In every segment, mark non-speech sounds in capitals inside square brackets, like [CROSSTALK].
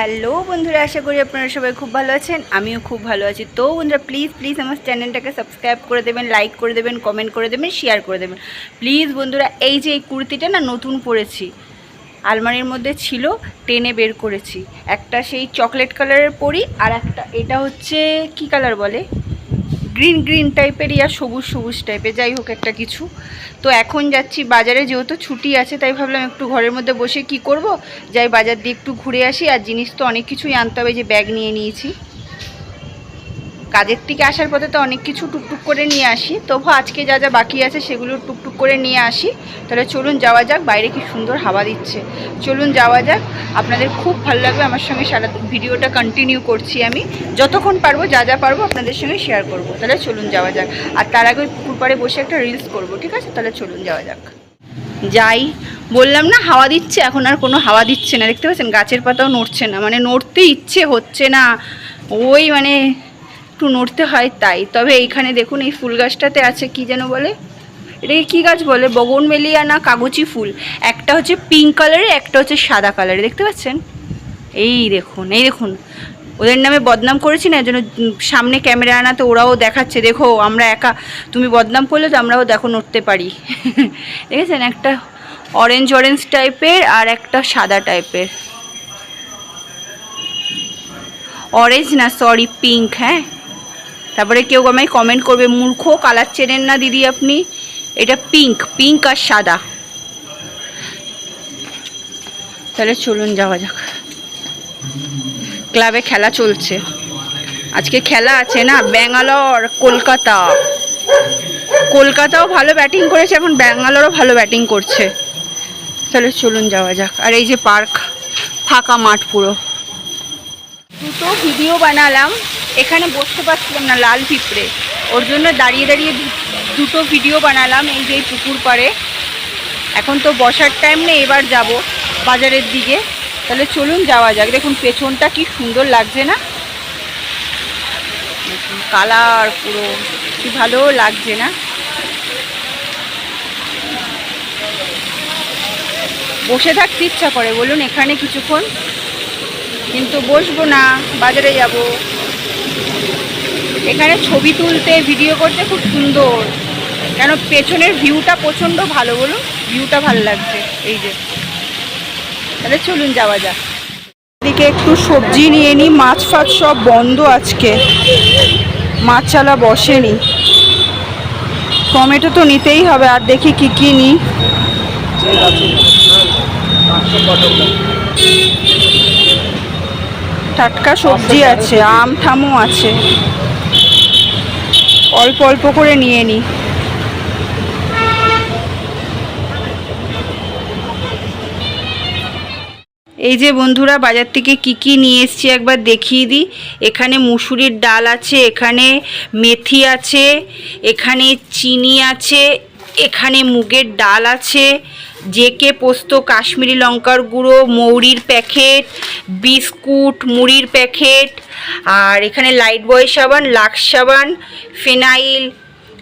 Hello বন্ধুরা, আশা করি আপনারা সবাই খুব ভালো আছেন, আমিও খুব ভালো আছি। তো বন্ধুরা প্লিজ প্লিজ আমার চ্যানেলটাকে সাবস্ক্রাইব করে দেবেন লাইক করে দেবেন কমেন্ট করে দেবেন শেয়ার করে দেবেন। প্লিজ বন্ধুরা, এই যে এই কুর্তিটা না নতুন পরেছি, আলমারির মধ্যে ছিল, টেনে বের করেছি। একটা সেই চকলেট কালারের পরি আর একটা, এটা হচ্ছে কি কালার বলে? গ্রিন গ্রিন টাইপের ইয়া সবুজ সবুজ টাইপের, যাই হোক একটা কিছু। তো এখন যাচ্ছি বাজারে, যেহেতু ছুটি আছে, তাই ভাবলাম একটু ঘরের মধ্যে বসে কি করব? যাই বাজার দিয়ে একটু ঘুরে আসি, আর জিনিস তো অনেক কিছুই আনতে হবে, যে ব্যাগ নিয়ে নিয়েছি। কাজের থেকে আসার পথে তো অনেক কিছু টুকটুক করে নিয়ে আসি। তবু আজকে যা যা বাকি আছে সেগুলো টুকটুক করে নিয়ে আসি। তাহলে চলুন যাওয়া যাক, বাইরে কি সুন্দর হাওয়া দিচ্ছে। চলুন যাওয়া যাক, আপনাদের খুব ভালো লাগবে। আমার সঙ্গে সারা ভিডিওটা কন্টিনিউ করছি আমি। যতক্ষণ পারব, যা যা পারব আপনাদের সঙ্গে শেয়ার করব। তাহলে চলুন যাওয়া যাক। আর তার আগে পুকুর পাড়ে বসে একটা রিলস করব, ঠিক আছে? তাহলে চলুন যাওয়া যাক। যাই, বললাম না হাওয়া দিচ্ছে, এখন আর কোনো হাওয়া দিচ্ছে না। দেখতে পাচ্ছেন, গাছের পাতাও নড়ছে না। মানে নড়তে ইচ্ছে হচ্ছে না। ওই মানে একটু নড়তে হয় তাই। তবে এইখানে দেখুন, এই ফুল গাছটাতে আছে কি যেন বলে? এটাকে কী গাছ বলে বগনমেলিয়া না কাগজি ফুল। একটা হচ্ছে পিঙ্ক কালারের একটা হচ্ছে সাদা কালারের দেখতে পাচ্ছেন? এই দেখুন এই দেখুন। ওদের নামে বদনাম করেছি না জন্য সামনে ক্যামেরা আনাতে ওরাও দেখাচ্ছে। দেখো, আমরা একা। তুমি বদনাম করলে তো আমরাও দেখো নড়তে পারি। [LAUGHS] দেখেছেন? একটা অরেঞ্জ অরেঞ্জ টাইপের আর একটা সাদা টাইপের অরেঞ্জ না সরি পিঙ্ক হ্যাঁ? তারপরে কেউ আমায় কমেন্ট করবে, মূর্খ কালার চেনেন না দিদি আপনি? এটা পিঙ্ক পিঙ্ক আর সাদা। তাহলে চলুন যাওয়া যাক। ক্লাবে খেলা চলছে। আজকে খেলা আছে না, ব্যাঙ্গালোর, কলকাতা। কলকাতাও ভালো ব্যাটিং করেছে, এখন ব্যাঙ্গালোরও ভালো ব্যাটিং করছে। তাহলে চলুন যাওয়া যাক। আর এই যে পার্ক ফাঁকা মাঠ পুরো। দুটো ভিডিও বানালাম। এখানে বসতে পারছিলাম না, লাল পিঁপড়ে। ওর জন্য দাঁড়িয়ে দাঁড়িয়ে দুটো ভিডিও বানালাম এই যে পুকুর পাড়ে। এখন তো বসার টাইম নেই, এবার যাব বাজারের দিকে। তাহলে চলুন, যাওয়া যাক। দেখুন, পেছনটা কি সুন্দর লাগছে না? কালার পুরো, কি ভালো লাগছে না? বসে থাকতে ইচ্ছা করে, বলুন, এখানে কিছুক্ষণ। কিন্তু বসবো না, বাজারে যাব। এখানে ছবি তুলতে ভিডিও করতে খুব সুন্দর। কেন পেছনের ভিউটা প্রচণ্ড ভালো বলুন? ভিউটা ভালো লাগছে। এই যে। তাহলে চলুন, যাওয়া যাক। এদিকে একটু সবজি নিয়ে নিই মাছ ফাছ সব বন্ধ আজকে। মাছ চালা বসেনি। টমেটো তো নিতেই হবে, আর দেখি কি কি নিই। টাটকা সবজি আছে, আম ঠামও আছে। অল্প অল্প করে নিয়ে নিই এই যে বন্ধুরা, বাজার থেকে কি কি নিয়ে এসেছি একবার দেখিয়ে দিই। এখানে মুসুরির ডাল আছে, এখানে মেথি আছে, এখানে চিনি আছে, এখানে মুগের ডাল আছে জেকে পোস্ত, কাশ্মীরি লঙ্কার গুঁড়ো, মৌরির প্যাকেট, বিস্কুট, মুড়ির প্যাকেট, আর এখানে লাইট বয় সাবান, লাক্স সাবান, ফেনাইল,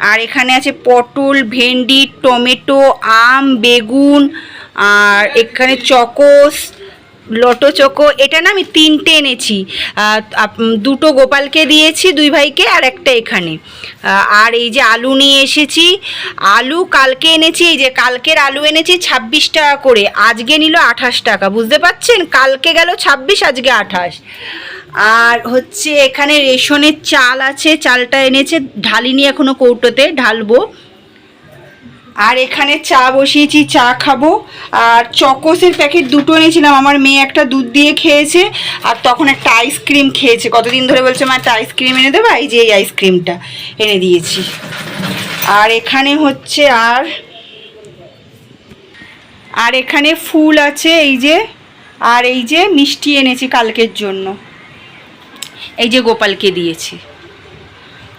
আর এখানে আছে পটল, ভেন্ডি, টমেটো, আম, বেগুন, আর এখানে চকোস লটো চোকো, এটা না আমি তিনটে এনেছি। দুটো গোপালকে দিয়েছি, দুই ভাইকে, আর একটা এখানে। আর এই যে আলু নিয়ে এসেছি। আলু কালকে এনেছি, এই যে কালকের আলু এনেছি ছাব্বিশ টাকা করে। আজকে নিল আঠাশ টাকা, বুঝতে পারছেন? কালকে গেল ছাব্বিশ, আজকে আঠাশ। আর হচ্ছে এখানে রেশনের চাল আছে, চালটা এনেছে, ঢালিনি এখনও কৌটোতে, ঢালবো। আর এখানে চা বসিয়েছি, চা খাব। আর চকোসের প্যাকেট দুটো এনেছিলাম, আমার মেয়ে একটা দুধ দিয়ে খেয়েছে, আর তখন একটা আইসক্রিম খেয়েছে। কতদিন ধরে বলছে, মা, একটা আইসক্রিম এনে দেবো? এই যে এই আইসক্রিমটা এনে দিয়েছি। আর এখানে হচ্ছে আর আর এখানে ফুল আছে, এই যে, আর এই যে মিষ্টি এনেছি কালকের জন্য। এই যে গোপালকে দিয়েছি।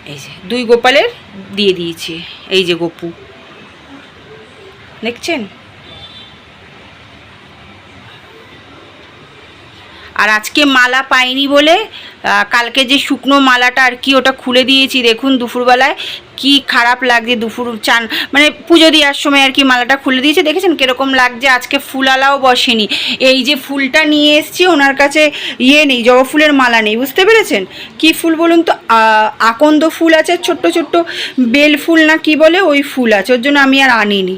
এই যে, দুই গোপালের দিয়ে দিয়েছি। এই যে গোপু। দেখছেন আর আজকে মালা পাইনি বলে কালকে যে শুকনো মালাটা আর কি ওটা খুলে দিয়েছি, দেখুন দুপুরবেলায়, কি খারাপ লাগছে দুপুর, চান মানে পুজো দেওয়ার সময় আর কি মালাটা খুলে দিয়েছে, দেখেছেন কীরকম লাগছে? আজকে ফুলালাও বসেনি। এই যে ফুলটা নিয়ে এসেছি, ওনার কাছে ইয়ে নেই, জবা ফুলের মালা নেই, বুঝতে পেরেছেন? কি ফুল বলুন তো? আকন্দ ফুল আছে, ছোট্ট ছোট্ট বেল ফুল না কি বলে, ওই ফুল আছে, ওর জন্য আমি আর আনিনি।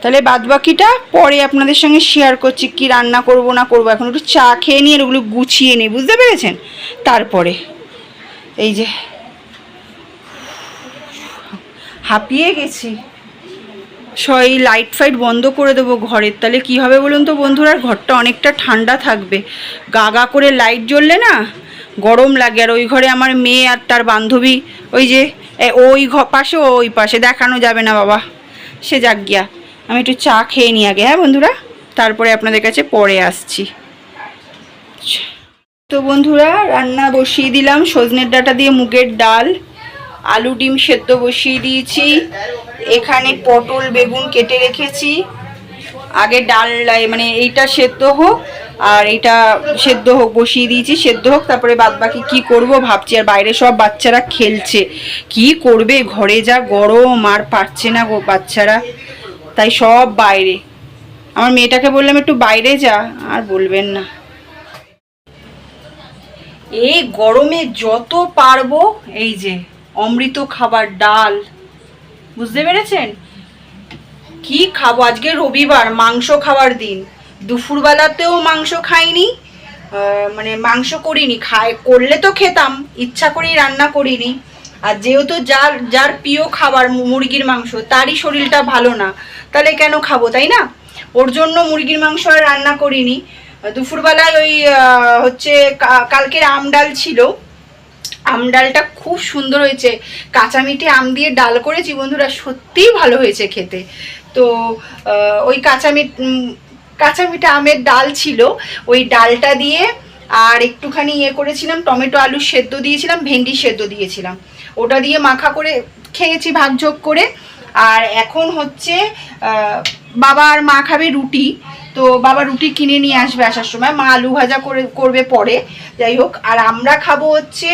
তাহলে বাদবাকিটা পরে আপনাদের সঙ্গে শেয়ার করছি, কি রান্না করব, না করব। এখন একটু চা খেয়ে নিয়ে ওগুলো গুছিয়ে নিই, বুঝতে পেরেছেন? তারপরে, এই যে, হাঁপিয়ে গেছি। সই লাইট ফাইট বন্ধ করে দেবো ঘরের। তাহলে কি হবে বলুন তো বন্ধুরা? ঘরটা অনেকটা ঠান্ডা থাকবে। গা গা করে লাইট জ্বললে না, গরম লাগে। আর ওই ঘরে আমার মেয়ে আর তার বান্ধবী, ওই যে ওই পাশে ওই পাশে। দেখানো যাবে না বাবা। সে যাক গিয়া। আমি একটু চা খেয়ে নিই আগে হ্যাঁ বন্ধুরা? তারপরে আপনাদের কাছে পরে আসছি। তো বন্ধুরা, রান্না বসিয়ে দিলাম। সজনের ডাঁটা দিয়ে মুগের ডাল, আলু ডিম সেদ্ধ বসিয়ে দিয়েছি। এখানে পটল, বেগুন কেটে রেখেছি। আগে ডাল মানে এইটা সেদ্ধ হোক, আর এইটা সেদ্ধ হোক, বসিয়ে দিয়েছি, সেদ্ধ হোক। তারপরে বাদ বাকি কী করব ভাবছি, আর বাইরে সব বাচ্চারা খেলছে। কি করবে? ঘরে যা গরম, আর পারছে না বাচ্চারা। তাই সব বাইরে। আমার মেয়েটাকে বললাম, একটু বাইরে যা। আর বলবেন না। এই গরমে যত পারব, এই যে অমৃত খাবার, ডাল, বুঝতে পেরেছেন? কি খাব? আজকে রবিবার, মাংস খাওয়ার দিন। দুপুরবেলাতেও মাংস খাইনি মানে মাংস করিনি, খাই, করলে তো খেতাম, ইচ্ছা করেই রান্না করিনি। আর যেহেতু যার যার প্রিয় খাবার মুরগির মাংস, তারই শরীরটা ভালো না। তাহলে কেন খাব, তাই না? ওর জন্য মুরগির মাংস আর রান্না করিনি। দুপুরবেলায় ওই হচ্ছে কালকের আম ডাল ছিল। আম ডালটা খুব সুন্দর হয়েছে। কাঁচা মিঠে আম দিয়ে ডাল করেছি বন্ধুরা, সত্যিই ভালো হয়েছে খেতে। তো ওই কাঁচা মিট কাঁচা মিঠে আমের ডাল ছিল। ওই ডালটা দিয়ে আর একটুখানি ইয়ে করেছিলাম, টমেটো আলু সেদ্ধ দিয়েছিলাম, ভেন্ডি সেদ্ধ দিয়েছিলাম। ওটা দিয়ে মাখা করে খেয়েছি ভাগযোগ করে। আর এখন হচ্ছে বাবা আর মা খাবে রুটি। তো বাবা রুটি কিনে নিয়ে আসবে আসার সময়। মা আলু ভাজা করে, করবে পরে। যাই হোক, আর আমরা খাব হচ্ছে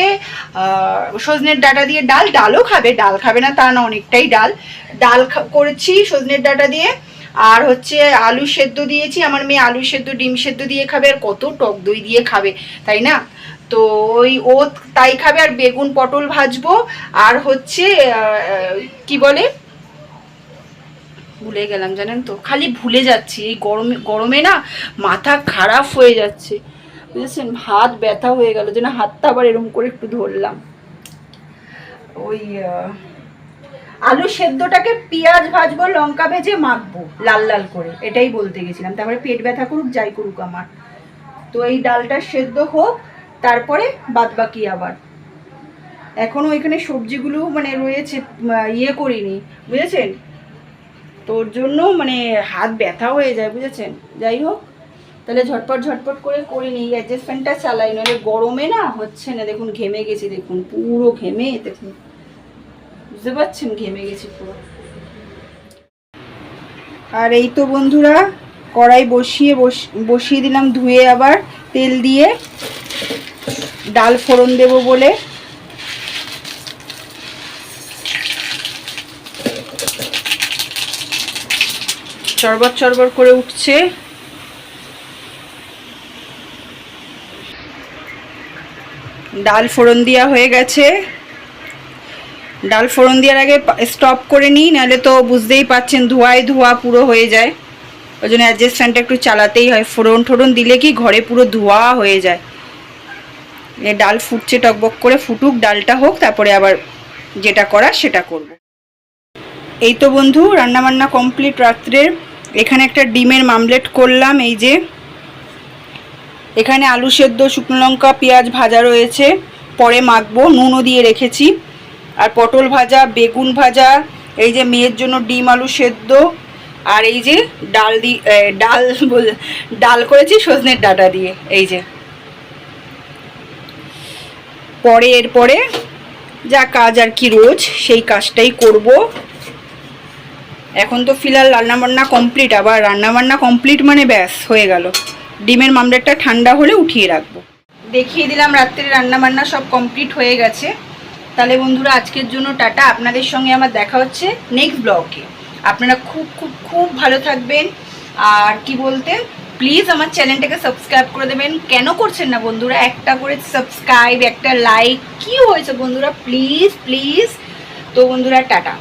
সজনের ডাটা দিয়ে ডাল। ডালও খাবে, ডাল খাবে না তা না, অনেকটাই ডাল। ডাল করেছি সজনের ডাটা দিয়ে। আর হচ্ছে আলু সেদ্ধ দিয়েছি। আমার মেয়ে আলু সেদ্ধ, ডিম সেদ্ধ দিয়ে খাবে। আর কত টক দই দিয়ে খাবে, তাই না? তো ওই, ও তাই খাবে। আর বেগুন পটল ভাজবো। আর হচ্ছে কি বলে? ভুলে গেলাম, জানেন তো? খালি ভুলে যাচ্ছি, এই গরমে গরমে না মাথা খারাপ হয়ে যাচ্ছে। বুঝেছেন? হাত ব্যথা হয়ে গেল, যেন হাতটা আবার এরম করে একটু ধরলাম। ওই আলু সেদ্ধটাকে পেঁয়াজ ভাজবো, লঙ্কা ভেজে মাখবো, লাল লাল করে। এটাই বলতে গেছিলাম। তারপরে পেট ব্যথা করুক, যাই করুক আমার। তো এই ডালটা সেদ্ধ হোক, তারপরে বাদ বাকি আবার। এখনও এখানে সবজিগুলো মানে রয়েছে ইয়ে করিনি। বুঝেছেন? তোর জন্য মানে হাত ব্যথা হয়ে যায়, বুঝেছেন? যাই হোক, তাহলে ঝটপট ঝটপট করে করে নিই। অ্যাডজাস্ট ফ্যানটা চালাই নাহলে গরমে না হচ্ছে না। দেখুন, ঘেমে গেছি, দেখুন, পুরো ঘেমে, দেখুন। বুঝতে পারছেন? ঘেমে গেছি পুরো। আর এই তো বন্ধুরা, কড়াই বসিয়ে বস- বসিয়ে দিলাম ধুয়ে আবার তেল দিয়ে। ডাল ফোড়ন দেব বলে। চরবর চরবর করে উঠছে। ডাল ফোড়ন দেওয়া হয়ে গেছে। ডাল ফোড়ন দেওয়ার আগে স্টপ করে নিই, নাহলে তো বুঝতেই পাচ্ছেন ধোয়ায় ধোয়া পুরো হয়ে যায়। ওই জন্য অ্যাডজাস্ট একটু চালাতেই হয়। ফোড়ন ঠোড়ন দিলে কি ঘরে পুরো ধোয়া হয়ে যায়। ডাল ফুটছে টকবক করে, ফুটুক, ডালটা হোক, তারপরে আবার যেটা করা সেটা করব। এই তো বন্ধু, রান্নাবান্না কমপ্লিট রাত্রের। এখানে একটা ডিমের মামলেট করলাম, এই যে। এখানে আলু সেদ্ধ, শুকনো লঙ্কা, পেঁয়াজ ভাজা রয়েছে। পরে মাখবো, নুনও দিয়ে রেখেছি। আর পটল ভাজা, বেগুন ভাজা, এই যে মেয়ের জন্য ডিম আলু সেদ্ধ, আর এই যে ডাল দি ডাল [LAUGHS] বল- ডাল করেছি সজনের ডাটা দিয়ে, এই যে। পরে এরপরে যা কাজ আর কি রোজ, সেই কাজটাই করব। এখন তো ফিলহাল রান্নাবান্না কমপ্লিট আবার রান্নাবান্না কমপ্লিট মানে ব্যাস, হয়ে গেল। ডিমের মামলেটটা ঠান্ডা হলে উঠিয়ে রাখব। দেখিয়ে দিলাম রাত্রে রান্না বান্না সব কমপ্লিট হয়ে গেছে। তাহলে বন্ধুরা, আজকের জন্য টাটা। আপনাদের সঙ্গে আমার দেখা হচ্ছে নেক্সট ব্লগে আপনারা খুব খুব খুব ভালো থাকবেন। আর কি বলতে প্লিজ আমার চ্যানেলটাকে সাবস্ক্রাইব করে দেবেন। কেন করছেন না বন্ধুরা? একটা করে সাবস্ক্রাইব একটা লাইক কি হয়েছে বন্ধুরা? প্লিজ প্লিজ তো বন্ধুরা, টাটা।